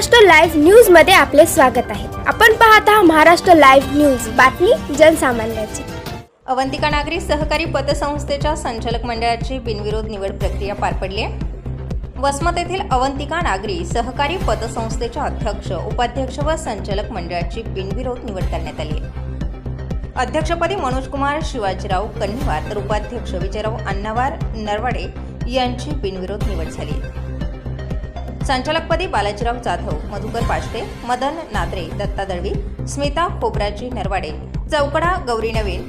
Maharashtra live न्यूजमध्ये आपले स्वागत आहे. आपण पाहत आहात महाराष्ट्र लाईव्ह न्यूज बातमी जनसामान्याची. अवंतिका नागरी सहकारी पतसंस्थेच्या संचालक मंडळाची बिनविरोध निवड प्रक्रिया पार पडली आहे. वसमत येथील अवंतिका नागरी सहकारी पतसंस्थेच्या अध्यक्ष उपाध्यक्ष व संचालक मंडळाची बिनविरोध निवड करण्यात आली आहे. अध्यक्षपदी मनोजकुमार शिवाजीराव कन्निवार तर उपाध्यक्ष विजयराव अण्णावार नरवाडे यांची बिनविरोध निवड झाली आहे. संचालकपदी बालाजीराव जाधव मधुकर पाचटे मदन नादरे दत्ता दळवी स्मिता खोबराजी नरवाडे चौकडा गौरी नवीन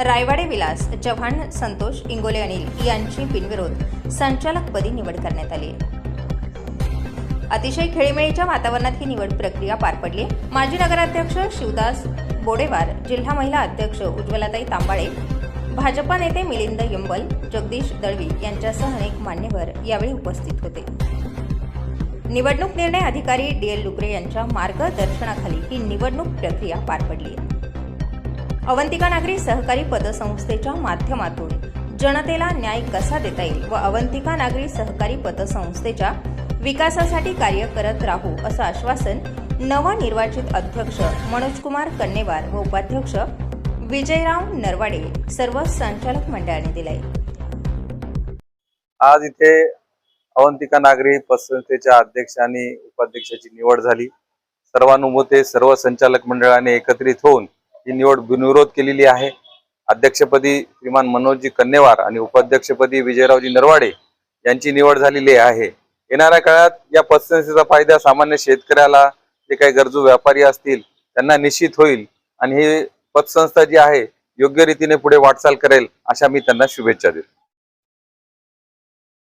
रायवाडे विलास चव्हाण संतोष इंगोले अनिल यांची बिनविरोध संचालकपदी निवड करण्यात आली. अतिशय खेळीमेळीच्या वातावरणात ही निवड प्रक्रिया पार पडली. माजी नगराध्यक्ष शिवदास बोडेवार जिल्हा महिला अध्यक्ष उज्ज्वलाताई तांबाळे भाजपा नेते मिलिंद यंबल जगदीश दळवी यांच्यासह अनेक मान्यवर यावेळी उपस्थित होते. निवडणूक निर्णय अधिकारी डी एल डुकरे यांच्या मार्गदर्शनाखाली ही निवडणूक प्रक्रिया पार पडली. अवंतिका नागरी सहकारी पतसंस्थेच्या माध्यमातून जनतेला न्याय कसा देता येईल व अवंतिका नागरी सहकारी पतसंस्थेच्या विकासासाठी कार्य करत राहू असं आश्वासन नवनिर्वाचित अध्यक्ष मनोजकुमार कन्नेवार व उपाध्यक्ष विजयराव नरवाडे सर्व संचालक मंडळाने दिले आज इथे अवंतिका नागरी पतसंस्थेच्या अध्यक्ष आणि उपाध्यक्षाची निवड झाली. सर्वानुमते सर्व संचालक मंडळाने एकत्रित होऊन ही निवड बिनविरोध केलेली आहे. अध्यक्षपदी श्रीमान मनोजजी कन्नेवार आणि उपाध्यक्षपदी विजयरावजी नरवाडे यांची निवड झालेली आहे. येणाऱ्या काळात या पतसंस्थेचा फायदा सामान्य शेतकऱ्याला जे काही गरजू व्यापारी असतील त्यांना निश्चित होईल आणि ही पतसंस्था जी आहे योग्य रीतीने पुढे वाटचाल करेल अशा मी त्यांना शुभेच्छा देतो.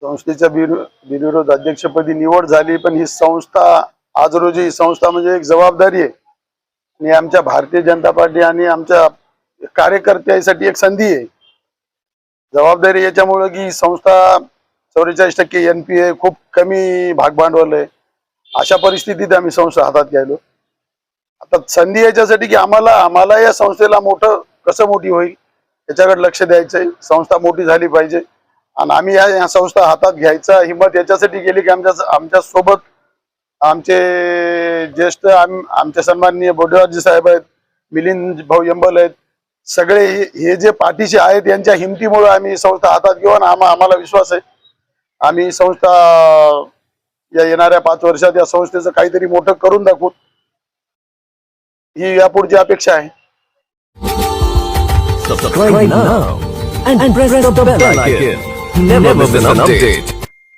संस्थेच्या बिनविरोध अध्यक्षपदी निवड झाली पण ही संस्था आज रोजी ही संस्था म्हणजे एक जबाबदारी आहे. आणि आमच्या भारतीय जनता पार्टी आणि आमच्या कार्यकर्त्यासाठी एक संधी आहे. जबाबदारी याच्यामुळं की संस्था चौवेचाळीस टक्के एन पी ए खूप कमी भागभांडवल आहे. अशा परिस्थितीत आम्ही संस्था हातात घ्यायलो. आता संधी याच्यासाठी की आम्हाला आम्हाला या संस्थेला मोठं कसं मोठी होईल याच्याकडे लक्ष द्यायचंय. संस्था मोठी झाली पाहिजे. आणि आम्ही या संस्था हातात घ्यायचा हिंमत याच्यासाठी केली की आमच्या आमच्यासोबत आमचे ज्येष्ठ आम- आमचे सन्माननीय बोडेवाजी साहेब आहेत मिलिंद भाऊ यंबल आहेत सगळे हे- जे पाठीचे आहेत यांच्या हिमतीमुळे आम्ही संस्था हातात घेऊ आणि आम्हा आम्हाला विश्वास आहे. आम्ही संस्था या येणाऱ्या पाच वर्षात या संस्थेचं काहीतरी मोठं करून दाखवू. ही यापुढची अपेक्षा आहे. Subscribe now and, press, the bell icon. Never miss an update.